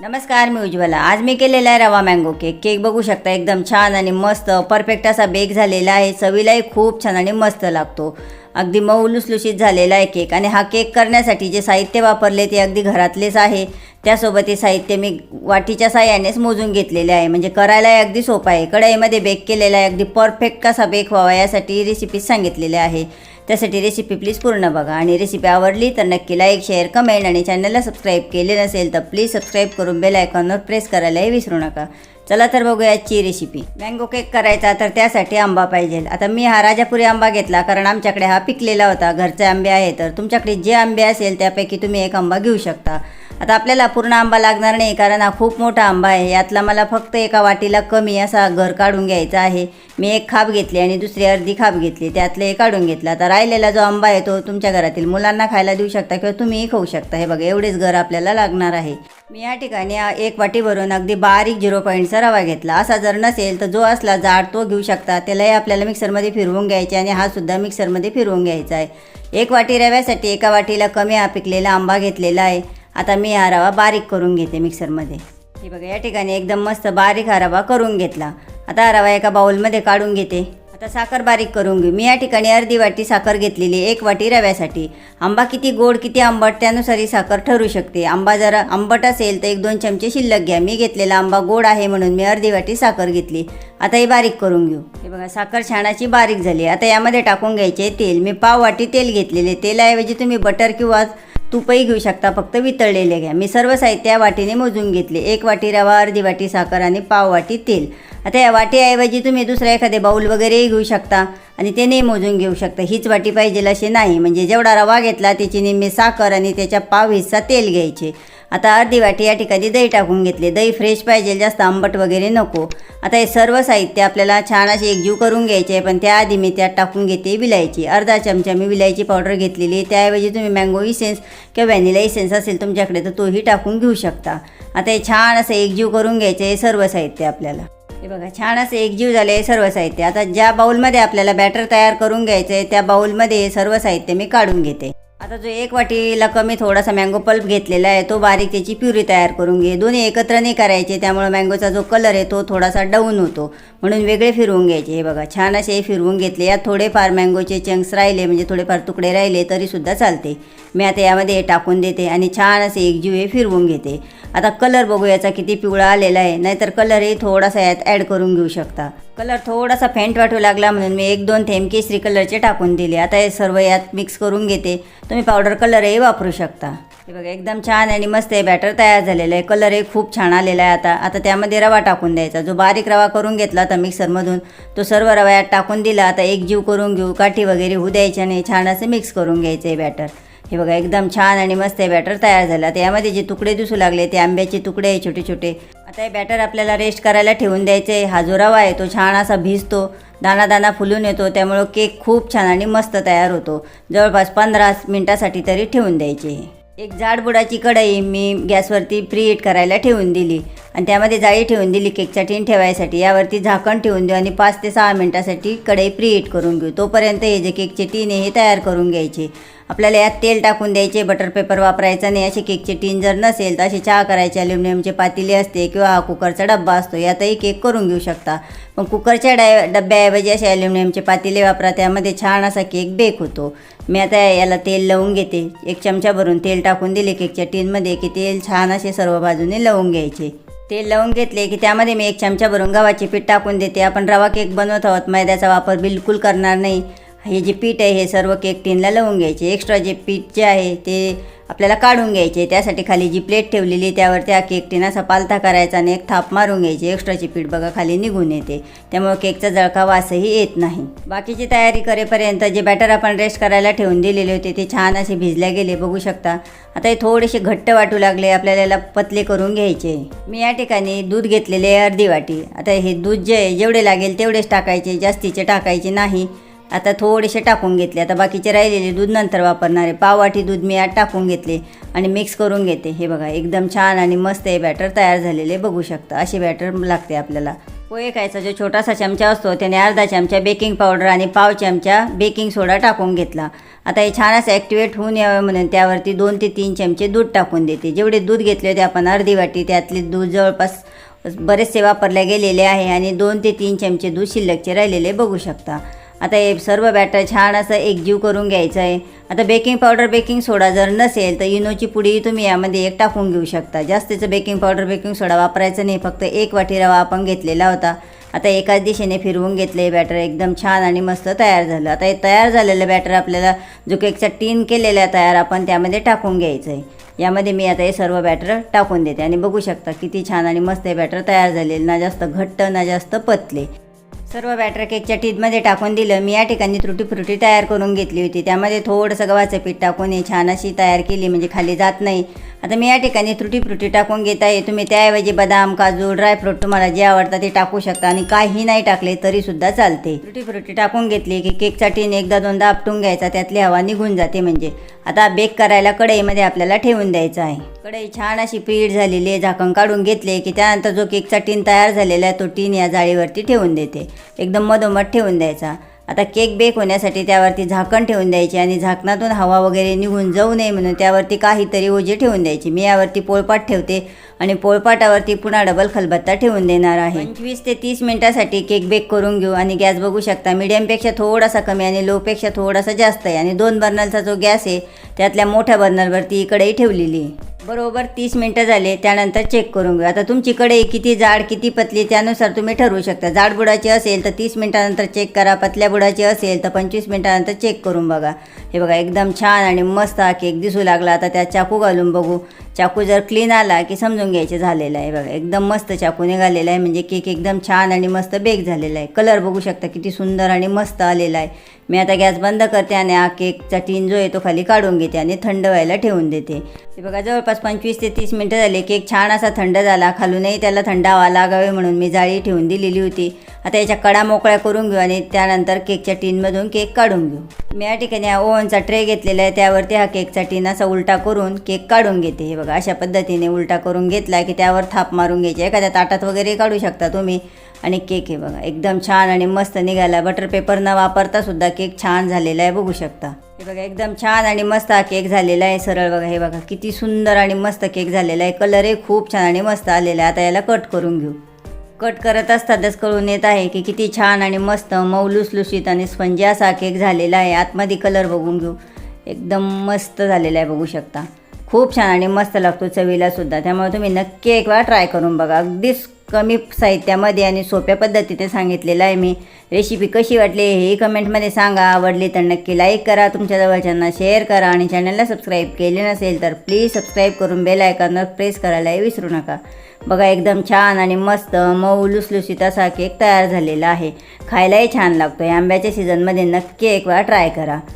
नमस्कार मी उज्ज्वला. आज मी केलेला आहे रवा मँगो केक केक बघू शकता एकदम छान आणि मस्त परफेक्ट असा बेक झालेला आहे. चवीलाही खूप छान आणि मस्त लागतो. अगदी मऊ लुसलुशीत झालेला आहे केक आणि हा केक करण्यासाठी जे साहित्य वापरले ते अगदी घरातलेच आहे. त्यासोबत हे साहित्य मी वाटीच्या साह्यानेच मोजून घेतलेले आहे. म्हणजे करायलाही अगदी सोपं आहे. कढईमध्ये बेक केलेला आहे. अगदी परफेक्ट कसा बेक व्हावा यासाठी रेसिपीज सांगितलेले आहे. त्यासाठी रेसिपी प्लीज पूर्ण बघा. आणि रेसिपी आवडली तर नक्की लाईक शेअर कमेंट आणि चॅनलला सबस्क्राईब केले नसेल तर प्लीज सबस्क्राईब करून बेल आयकॉनवर प्रेस करायलाही विसरू नका. चला तर बघूया आजची रेसिपी मँगो केक करायचा तर त्यासाठी आंबा पाहिजे. आता मी हा राजापुरी आंबा घेतला कारण आमच्याकडे हा पिकलेला होता. घरचे आंबे आहे तर तुमच्याकडे जे आंबे असेल त्यापैकी तुम्ही एक आंबा घेऊ शकता. आता आपल्याला पूर्ण आंबा लागणार नाही कारण हा खूप मोठा आंबा आहे. यातला मला फक्त एका वाटीला कमी असा घर काढून घ्यायचा आहे. मी एक खाप घेतली आणि दुसरी अर्धी खाप घेतली. त्यातलं एक काढून घेतला. आता राहिलेला जो आंबा आहे तो तुमच्या घरातील मुलांना खायला देऊ शकता किंवा तुम्हीही खाऊ शकता. हे बघा एवढेच घर आपल्याला लागणार आहे. मी या ठिकाणी एक वाटी भरून अगदी बारीक झिरो पॉईंटचा रवा घेतला. असा जर नसेल तर जो असला जाड तो घेऊ शकता. त्यालाही आपल्याला मिक्सरमध्ये फिरवून घ्यायचे आणि हा सुद्धा मिक्सरमध्ये फिरवून घ्यायचा आहे. एक वाटी रव्यासाठी एका वाटीला कमी हा पिकलेला आंबा घेतलेला आहे. आता मी हा रवा बारीक करून घेते मिक्सरमध्ये. हे बघा या ठिकाणी एकदम मस्त बारीक हा रवा करून घेतला. आता हा रवा एका बाउलमध्ये काढून घेते. आता साखर बारीक करून घेऊ. मी या ठिकाणी अर्धी वाटी साखर घेतलेली एक वाटी रव्यासाठी. आंबा किती गोड किती आंबट त्यानुसार ही साखर ठरू शकते. आंबा जर आंबट असेल तर एक दोन चमचे शिल्लक घ्या. मी घेतलेला आंबा गोड आहे म्हणून मी अर्धी वाटी साखर घेतली. आता ही बारीक करून घेऊ. हे बघा साखर छानाची बारीक झाली आता यामध्ये टाकून घ्यायचे तेल. मी पाव वाटी तेल घेतलेले तेलाऐवजी तुम्ही बटर किंवा तुपही घेऊ शकता फक्त वितळलेले घ्या. मी सर्व साहित्य या वाटीने मोजून घेतले. एक वाटी रवा अर्धी वाटी साखर आणि पाव वाटी तेल. आता या वाटीऐवजी तुम्ही दुसऱ्या एखादे बाऊल वगैरेही घेऊ शकता आणि ते नाही मोजून घेऊ शकता. हीच वाटी पाहिजे असे नाही. म्हणजे जेवढा रवा घेतला त्याची निम्मी साखर आणि त्याच्या पाव हिस्सा तेल घ्यायचे. आता अर्धी वाटी या ठिकाणी दही टाकून घेतले. दही फ्रेश पाहिजे जास्त आंबट वगैरे नको. आता हे सर्व साहित्य आपल्याला छान असे एकजीव करून घ्यायचे आहे पण त्याआधी मी त्यात टाकून घेते विलायची. अर्धा चमचा मी विलायची पावडर घेतलेली त्याऐवजी तुम्ही मँगो इसेन्स किंवा व्हॅनिला इसेन्स असेल तुमच्याकडे तर तोही टाकून घेऊ शकता. आता हे छान असं एकजीव करून घ्यायचे हे सर्व साहित्य आपल्याला. हे बघा छान असं एकजीव झाले आहे सर्व साहित्य. आता ज्या बाऊलमध्ये आपल्याला बॅटर तयार करून घ्यायचं आहे त्या बाऊलमध्ये हे सर्व साहित्य मी काढून घेते. आता जो एक वाटीला कमी थोडासा मँगो पल्प घेतलेला आहे तो बारीक त्याची प्युरी तयार करून घे. दोन्ही एकत्र नाही करायचे त्यामुळे मँगोचा जो कलर आहे तो थोडासा डाऊन होतो. म्हणून वेगळे फिरवून घ्यायचे. हे बघा छान असे फिरवून घेतले. यात थोडेफार मँगोचे चंक्स राहिले म्हणजे थोडेफार तुकडे राहिले तरीसुद्धा चालते. मी आता यामध्ये हे टाकून देते आणि छान असे एकजीव हे फिरवून घेते. आता कलर बघू याचा किती पिवळा आलेला आहे. नाहीतर कलरही थोडासा यात ॲड करून घेऊ शकता. कलर थोडासा फेंट वाटू लागला म्हणून मी एक दोन थेंब केसरी कलरचे टाकून दिले. आता हे सर्व यात मिक्स करून घेते. तुम्ही पावडर कलरही वापरू शकता. हे बघा एकदम छान आणि मस्त हे बॅटर तयार झालेलं आहे. कलरही खूप छान आलेला आहे आता. आता त्यामध्ये रवा टाकून द्यायचा. जो बारीक रवा करून घेतला होता मिक्सरमधून तो सर्व रवा यात टाकून दिला. आता एक जीव करून घेऊ. काठी वगैरे होऊ द्यायच्या नाही छान असं मिक्स करून घ्यायचं आहे बॅटर हे बघा एकदम छान आणि मस्त हे बॅटर तयार झालं. आता यामध्ये जे तुकडे दिसू लागले ते आंब्याचे तुकडे आहे छोटे छोटे आता हे बॅटर आपल्याला रेस्ट करायला ठेवून द्यायचे. हा जो रवा आहे तो छान असा भिजतो. दाना दाना फुलून येतो त्यामुळं केक खूप छान आणि मस्त तयार होतो. जवळपास पंधरा मिनटासाठी तरी ठेवून द्यायचे. एक जाडबुडाची कढई मी गॅसवरती प्रीहीट करायला ठेवून दिली. आणि त्यामध्ये जाळी ठेवून दिली केकचा टीन ठेवायसाठी. यावरती झाकण ठेवून देऊ आणि पाच ते सहा मिनटासाठी कढई प्रीहीट करून घेऊ. तोपर्यंत हे जे केकचे टीन आहे हे तयार करून घ्यायचे. आपल्याला यात तेल टाकून द्यायचे बटर पेपर वापरायचा नाही असे केकचे टीन जर नसेल तर असे चहा करायचे अल्युमिनियमचे पातेले असते किंवा हा कुकरचा डब्बा असतो यातही केक करून घेऊ शकता. पण कुकरच्या डाय डब्याऐवजी असे अल्युमिनियमचे पातेले वापरा त्यामध्ये छान असा केक बेक होतो. मी आता याला तेल लावून घेते. एक चमचा भरून तेल टाकून दिले केकच्या टीनमध्ये की तेल छान असे सर्व बाजूने लावून घ्यायचे. तेल लावून घेतले की त्यामध्ये मी एक चमचा भरून गव्हाचे पीठ टाकून देते. आपण रवा केक बनवत आहोत मैद्याचा वापर बिलकुल करणार नाही. हे जे पीठ आहे हे सर्व केक टिनला लावून घ्यायचे. एक्स्ट्रा जे पीठ जे आहे ते आपल्याला काढून घ्यायचे. त्यासाठी खाली जी प्लेट ठेवलेली त्यावर त्या केक टीन असा पालथा करायचा आणि एक थाप मारून घ्यायची. एक्स्ट्राची पीठ बघा खाली निघून येते. त्यामुळे केकचा जळका वासही येत नाही. बाकीची तयारी करेपर्यंत जे बॅटर आपण रेस्ट करायला ठेवून दिलेले होते ते छान असे भिजल्या गेले. बघू शकता. आता हे थोडेसे घट्ट वाटू लागले आपल्याला याला पतले करून घ्यायचे. मी या ठिकाणी दूध घेतलेले आहे अर्धी वाटी. आता हे दूध जे आहे जेवढे लागेल तेवढेच टाकायचे. जास्तीचे टाकायचे नाही. आता थोडेसे टाकून घेतले. आता बाकीचे राहिलेले दूध नंतर वापरणारे पाववाटी दूध मी आत टाकून घेतले आणि मिक्स करून घेते. हे बघा एकदम छान आणि मस्त हे बॅटर तयार झालेले बघू शकता. असे बॅटर लागते आपल्याला. पोहे खायचा जो छोटासा चमचा असतो त्याने अर्धा चमचा बेकिंग पावडर आणि पाव चमचा बेकिंग सोडा टाकून घेतला. आता हे छान असं ॲक्टिवेट होऊन यावं म्हणून त्यावरती दोन ते तीन चमचे दूध टाकून देते. जेवढे दूध घेतले होते आपण अर्धी वाटी त्यातले दूध जवळपास बरेचसे वापरले गेलेले आहे आणि दोन ते तीन चमचे दूध शिल्लकचे राहिलेले बघू शकता. आता हे सर्व बॅटर छान असं एकजीव करून घ्यायचं आहे आता बेकिंग पावडर बेकिंग सोडा जर नसेल तर इनोची पुडी तुम्ही यामध्ये एक टाकून घेऊ शकता. जास्तीचं बेकिंग पावडर बेकिंग सोडा वापरायचं नाही फक्त एक वाटी रवा आपण घेतलेला होता. आता एकाच दिशेने फिरवून घेतलं हे बॅटर एकदम छान आणि मस्त तयार झालं. आता हे तयार झालेलं बॅटर आपल्याला जो केकचा टीन केलेला तयार आपण त्यामध्ये टाकून घ्यायचं आहे यामध्ये मी आता हे सर्व बॅटर टाकून देते. आणि बघू शकता किती छान आणि मस्त हे बॅटर तयार झालेलं ना जास्त घट्ट ना जास्त पतले. सर्व बॅटर केकच्या टीतमध्ये टाकून दिलं. मी या ठिकाणी त्रुटी फ्रुटी तयार करून घेतली होती. त्यामध्ये थोडंसं गव्हाचं पीठ टाकून हे छान अशी तयार केली. म्हणजे खाली जात नाही. आता मी या ठिकाणी त्रुटी फ्रुटी टाकून घेत आहे. तुम्ही त्याऐवजी बदाम काजू ड्रायफ्रूट तुम्हाला जे आवडतं ते टाकू शकता आणि काही नाही टाकले तरीसुद्धा चालते. त्रुटी फ्रुटी टाकून घेतली की केकचा टीन एकदा दोनदा आपटून घ्यायचा त्यातली हवा निघून जाते म्हणजे. आता बेक करायला कढईमध्ये आपल्याला ठेवून द्यायचं आहे. कढई छान अशी पीठ झालेली आहे. झाकण काढून घेतले की त्यानंतर जो केकचा टीन तयार झालेला आहे तो टीन या जाळीवरती ठेवून देते. एकदम मधोमध ठेवून द्यायचा. आता केक बेक होण्यासाठी त्यावरती झाकण ठेवून द्यायचे आणि झाकणातून हवा वगैरे निघून जाऊ नये म्हणून त्यावरती काहीतरी ओझे ठेवून द्यायची. मी यावरती पोळपाट ठेवते आणि पोळपाटावरती पुन्हा डबल खलबत्ता ठेवून देणार आहे. पंचवीस ते तीस मिनिटासाठी केक बेक करून घेऊ आणि गॅस बघू शकता मिडियमपेक्षा थोडासा कमी आणि लोपेक्षा थोडासा जास्त आहे आणि दोन बर्नरचा जो गॅस आहे त्यातल्या मोठ्या बर्नरवरती इकडेही ठेवलेली आहे. बरोबर तीस मिनटं झाले त्यानंतर चेक करून घेऊ. आता तुमची किती जाड किती पतली त्यानुसार तुम्ही ठरवू शकता. जाड बुडाची असेल तर तीस मिनटानंतर चेक करा पतल्या बुडाची असेल तर पंचवीस मिनटानंतर चेक करून बघा. हे बघा एकदम छान आणि मस्त हा केक दिसू लागला. आता त्यात चाकू घालून बघू. चाकू जर क्लीन आला की समजून घ्यायचे झालेलं आहे बघा. एकदम मस्त चाकू निघालेला आहे. म्हणजे केक एकदम छान आणि मस्त बेक झालेला आहे. कलर बघू शकता किती सुंदर आणि मस्त आलेला आहे. मी आता गॅस बंद करते आणि हा केकचा टीन जो आहे तो खाली काढून घेते आणि थंड व्हायला ठेवून देते. ते बघा जवळपास पंचवीस ते तीस मिनटं झाले. केक छान असा थंड झाला. खालूनही त्याला थंड हवा लागावे म्हणून मी जाळी ठेवून दिलेली होती. आता याच्या कडा मोकळ्या करून घेऊ आणि त्यानंतर केकच्या टीनमधून केक काढून घेऊ. मी या ठिकाणी हा ओव्हनचा ट्रे घेतलेला आहे. त्यावरती हा केकचा टीन असा उलटा करून केक काढून घेते. हे बघा. अशा पद्धतीने उलटा करून घेतला की त्यावर थाप मारून घ्यायची. एखाद्या ताटात वगैरे काढू शकता तुम्ही. आणि केक हे बघा एकदम छान आणि मस्त निघाला. बटर पेपर न वापरता सुद्धा केक छान झालेला आहे बघू शकता. हे बघा एकदम छान आणि मस्त हा केक झालेला आहे सरळ बघा. हे बघा किती सुंदर आणि मस्त केक झालेला आहे. कलरही खूप छान आणि मस्त आलेला आहे. आता याला कट करून घेऊ. कट करत असतातच कळून येत आहे की किती छान आणि मस्त मऊ लुसलुसीत आणि स्पंजी असा केक झालेला आहे. आतमध्ये कलर बघून घेऊ. एकदम मस्त झालेला आहे बघू शकता. खूप छान आणि मस्त लागतो चवीला सुद्धा. त्यामुळे तुम्ही नक्की एक वेळा ट्राय करून बघा. अगदीच कमी साहित्यामध्ये आणि सोप्या पद्धतीने सांगितलेलं आहे मी. रेसिपी कशी वाटली हेही कमेंटमध्ये सांगा. आवडली तर नक्की लाईक करा. तुमच्या जवळच्यांना शेअर करा आणि चॅनलला सबस्क्राईब केले नसेल तर प्लीज सबस्क्राईब करून बेल आयकॉनवर प्रेस करायलाही विसरू नका. बघा एकदम छान आणि मस्त मऊ लुसलुसीत असा केक तयार झालेला आहे. खायलाही छान लागतो आहे आंब्याच्या सीझनमध्ये नक्की एक वेळा ट्राय करा.